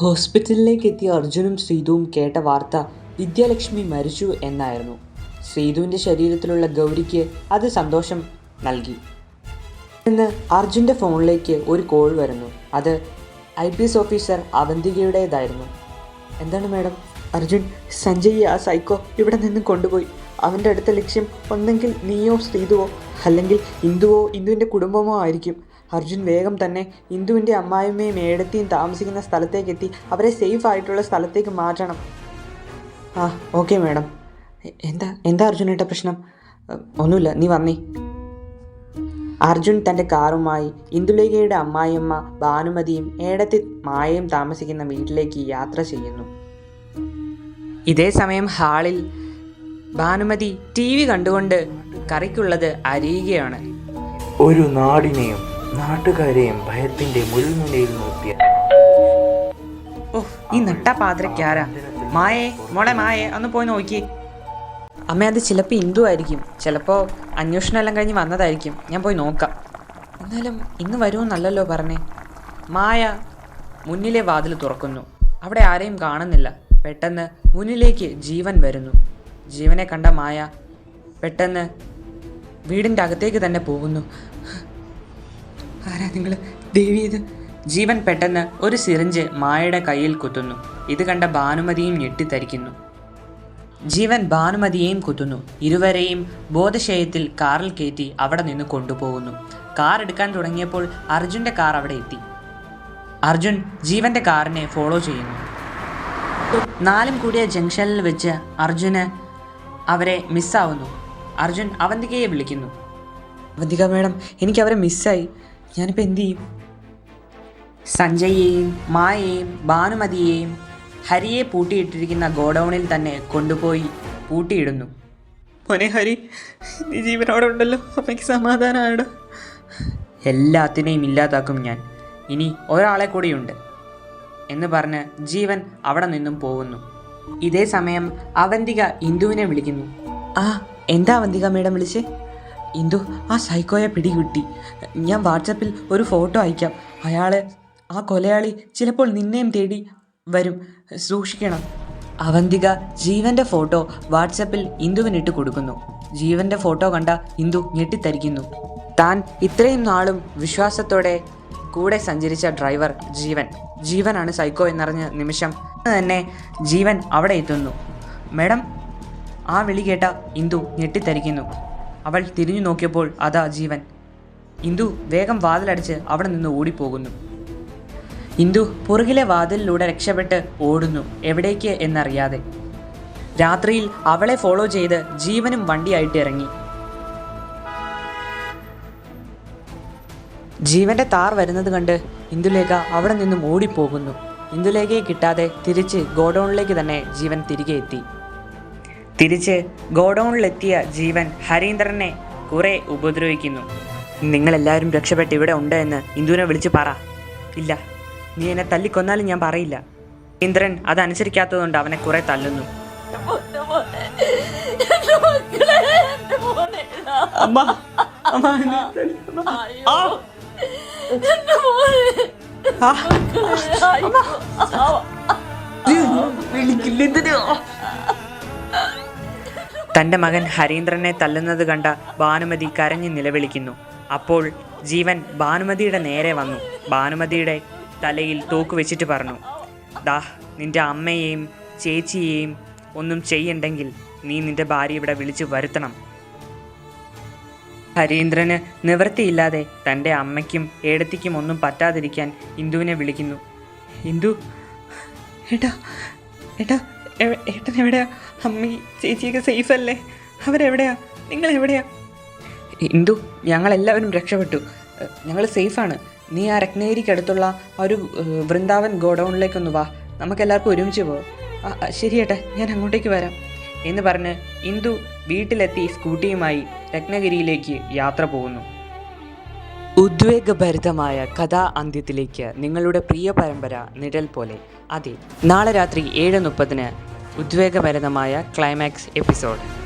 ഹോസ്പിറ്റലിലേക്ക് എത്തിയ അർജുനും ശ്രീതുവും കേട്ട വാർത്ത വിദ്യാലക്ഷ്മി മരിച്ചു എന്നായിരുന്നു. ശ്രീതുവിന്റെ ശരീരത്തിലുള്ള ഗൗരിക്ക് അത് സന്തോഷം നൽകി. ഇന്ന് അർജുന്റെ ഫോണിലേക്ക് ഒരു കോൾ വരുന്നു. അത് ഐ പി എസ് ഓഫീസർ അവന്തികയുടേതായിരുന്നു. എന്താണ് മാഡം? അർജുൻ സഞ്ജയ് ആ സൈക്കോ ഇവിടെ നിന്ന് കൊണ്ടുപോയി. അവന്റെ അടുത്ത ലക്ഷ്യം ഒന്നെങ്കിൽ നീയോ ശ്രീതുവോ അല്ലെങ്കിൽ ഇന്ദുവോ ഇന്ദുവിന്റെ കുടുംബമോ ആയിരിക്കും. അർജുൻ വേഗം തന്നെ ഇന്ദുവിന്റെ അമ്മായിമ്മയും ഏടത്തിയും താമസിക്കുന്ന സ്ഥലത്തേക്കെത്തി അവരെ സേഫ് ആയിട്ടുള്ള സ്ഥലത്തേക്ക് മാറ്റണം. ആ ഓക്കെ മാഡം എന്താ എന്താ അർജുനേട്ട പ്രശ്നം? ഒന്നുമില്ല നീ വന്നേ. അർജുൻ തന്റെ കാറുമായി ഇന്ദുലേഖയുടെ അമ്മായിയമ്മ ഭാനുമതിയും ഏടത്തി മായയും താമസിക്കുന്ന വീട്ടിലേക്ക് യാത്ര ചെയ്യുന്നു. ഇതേ സമയം ഹാളിൽ ഭാനുമതി ടി വി കണ്ടുകൊണ്ട് കറിക്കുള്ളത് അരിയുകയാണ്. ഒരു നാടിനെയും നാട്ടുകാരെയും ഭയത്തിന്റെ മുൾമുനയിൽ നിർത്തിയ ഓ ഈ നട്ട പാതിരക്കാരാ മായേ മോളെ മായേ ഒന്ന് പോയി നോക്കി. അമ്മ അത് ചിലപ്പോൾ ഹിന്ദു ആയിരിക്കും. ചിലപ്പോൾ അന്വേഷണം എല്ലാം കഴിഞ്ഞ് വന്നതായിരിക്കും. ഞാൻ പോയി നോക്കാം. എന്നാലും ഇന്ന് വരുമെന്നല്ലല്ലോ പറഞ്ഞേ. മായ മുന്നിലെ വാതിൽ തുറക്കുന്നു. അവിടെ ആരെയും കാണുന്നില്ല. പെട്ടെന്ന് മുന്നിലേക്ക് ജീവൻ വരുന്നു. ജീവനെ കണ്ട മായ പെട്ടെന്ന് വീടിന്റെ അകത്തേക്ക് തന്നെ പോകുന്നു. ആരാ നിങ്ങൾ ദേവി ഇത്. ജീവൻ പെട്ടെന്ന് ഒരു സിറിഞ്ച് മായയുടെ കയ്യിൽ കുത്തുന്നു. ഇത് കണ്ട ഭാനുമതിയും ഞെട്ടിത്തരിക്കുന്നു. ജീവൻ ഭാനുമതിയെയും കുത്തുന്നു. ഇരുവരെയും ബോധശയത്തിൽ കാറിൽ കയറ്റി അവിടെ നിന്ന് കൊണ്ടുപോകുന്നു. കാർ എടുക്കാൻ തുടങ്ങിയപ്പോൾ അർജുന്റെ കാർ അവിടെ എത്തി. അർജുൻ ജീവന്റെ കാറിനെ ഫോളോ ചെയ്യുന്നു. നാലും കൂടിയ ജംഗ്ഷനിൽ വെച്ച് അർജുന് അവരെ മിസ്സാവുന്നു അർജുൻ അവന്തികയെ വിളിക്കുന്നു. അവന്തിക മേഡം എനിക്ക് അവരെ മിസ്സായി ഞാനിപ്പോൾ എന്തു ചെയ്യും? സഞ്ജയെയും മായയെയും ഭാനുമതിയെയും ഹരിയെ പൂട്ടിയിട്ടിരിക്കുന്ന ഗോഡൗണിൽ തന്നെ കൊണ്ടുപോയി പൂട്ടിയിടുന്നു. മോനെ ഹരി നീ ജീവനോടെ ഉണ്ടല്ലോ. അമ്മയ്ക്ക് സമാധാനമാണ് എല്ലാത്തിനെയും ഇല്ലാതാക്കും ഞാൻ. ഇനി ഒരാളെ കൂടിയുണ്ട് എന്ന് പറഞ്ഞ് ജീവൻ അവിടെ നിന്നും പോകുന്നു. ഇതേ സമയം അവന്തിക ഇന്ദുവിനെ വിളിക്കുന്നു. ആ എന്താ അവന്തിക മേഡം വിളിച്ചേ? ഇന്ദു ആ സൈക്കോയെ പിടികിട്ടി. ഞാൻ വാട്സപ്പിൽ ഒരു ഫോട്ടോ അയക്കാം. അയാളെ ആ കൊലയാളി ചിലപ്പോൾ നിന്നെയും തേടി വരും. സൂക്ഷിക്കണം. അവന്തിക ജീവന്റെ ഫോട്ടോ വാട്സപ്പിൽ ഇന്ദുവിനിട്ട് കൊടുക്കുന്നു. ജീവന്റെ ഫോട്ടോ കണ്ട ഇന്ദു ഞെട്ടിത്തരിക്കുന്നു. താൻ ഇത്രയും നാളും വിശ്വാസത്തോടെ കൂടെ സഞ്ചരിച്ച ഡ്രൈവർ ജീവൻ. ജീവനാണ് സൈക്കോ എന്നറിഞ്ഞ നിമിഷം തന്നെ ജീവൻ അവിടെ എത്തുന്നു. മേഡം ആ വിളി കേട്ട ഇന്ദു ഞെട്ടിത്തരിക്കുന്നു. അവൾ തിരിഞ്ഞു നോക്കിയപ്പോൾ അതാ ജീവൻ. ഇന്ദു വേഗം വാതിലടിച്ച് അവിടെ നിന്ന് ഓടിപ്പോകുന്നു. ഇന്ദു പുറകിലെ വാതിലിലൂടെ രക്ഷപ്പെട്ട് ഓടുന്നു എവിടേക്ക് എന്നറിയാതെ. രാത്രിയിൽ അവളെ ഫോളോ ചെയ്ത് ജീവനും വണ്ടിയായിട്ട് ഇറങ്ങി. ജീവന്റെ താർ വരുന്നത് കണ്ട് ഇന്ദുലേഖ അവിടെ നിന്നും ഓടിപ്പോകുന്നു. ഇന്ദുലേഖയെ കിട്ടാതെ തിരിച്ച് ഗോഡൗണിലേക്ക് തന്നെ ജീവൻ തിരികെ എത്തി. തിരിച്ച് ഗോഡൗണിലെത്തിയ ജീവൻ ഹരീന്ദ്രനെ കുറെ ഉപദ്രവിക്കുന്നു. നിങ്ങളെല്ലാവരും രക്ഷപ്പെട്ട് ഇവിടെ ഉണ്ട് എന്ന് ഇന്ദുവിനെ വിളിച്ച് പറ. ഇല്ല നീ എന്നെ തല്ലിക്കൊന്നാലും ഞാൻ പറയില്ല. ഇന്ദ്രൻ അതനുസരിക്കാത്തതുകൊണ്ട് അവനെ കുറെ തല്ലുന്നു. അമ്മ തന്റെ മകൻ ഹരീന്ദ്രനെ തല്ലുന്നത് കണ്ട ഭാനുമതി കരഞ്ഞ് നിലവിളിക്കുന്നു. അപ്പോൾ ജീവൻ ഭാനുമതിയുടെ നേരെ വന്നു. ഭാനുമതിയുടെ തലയിൽ തോക്ക് വെച്ചിട്ട് പറഞ്ഞു ദാഹ് നിന്റെ അമ്മയെയും ചേച്ചിയെയും ഒന്നും ചെയ്യണ്ടെങ്കിൽ നീ നിന്റെ ഭാര്യ ഇവിടെ വിളിച്ചു വരുത്തണം. ഹരീന്ദ്രന് നിവൃത്തിയില്ലാതെ തന്റെ അമ്മയ്ക്കും ഏടത്തിക്കും ഒന്നും പറ്റാതിരിക്കാൻ ഇന്ദുവിനെ വിളിക്കുന്നു. ഇന്ദു ഏട്ടാ ഏട്ടാ ഏട്ടൻ എവിടെയാ അമ്മി ചേച്ചിയൊക്കെ സേഫ് അല്ലേ അവരെവിടെയാ? നിങ്ങൾ എവിടെയാ ഇന്ദു ഞങ്ങളെല്ലാവരും രക്ഷപ്പെട്ടു. ഞങ്ങൾ സേഫാണ്. നീ ആ രത്നഗിരിക്കടുത്തുള്ള ഒരു വൃന്ദാവൻ ഗോഡൗണിലേക്കൊന്ന് വാ. നമുക്കെല്ലാവർക്കും ഒരുമിച്ച് പോവാം ഏട്ടാ ഞാൻ അങ്ങോട്ടേക്ക് വരാം. എന്ന് പറഞ്ഞ് ഇന്ദു വീട്ടിലെത്തി സ്കൂട്ടിയുമായി രത്നഗിരിയിലേക്ക് യാത്ര പോകുന്നു. ഉദ്വേഗഭരിതമായ കഥാ അന്ത്യത്തിലേക്ക് നിങ്ങളുടെ പ്രിയ പരമ്പര നിഴൽ പോലെ. അതെ നാളെ രാത്രി ഏഴ് മുപ്പതിന് ഉദ്വേഗഭരിതമായ ക്ലൈമാക്സ് എപ്പിസോഡ്.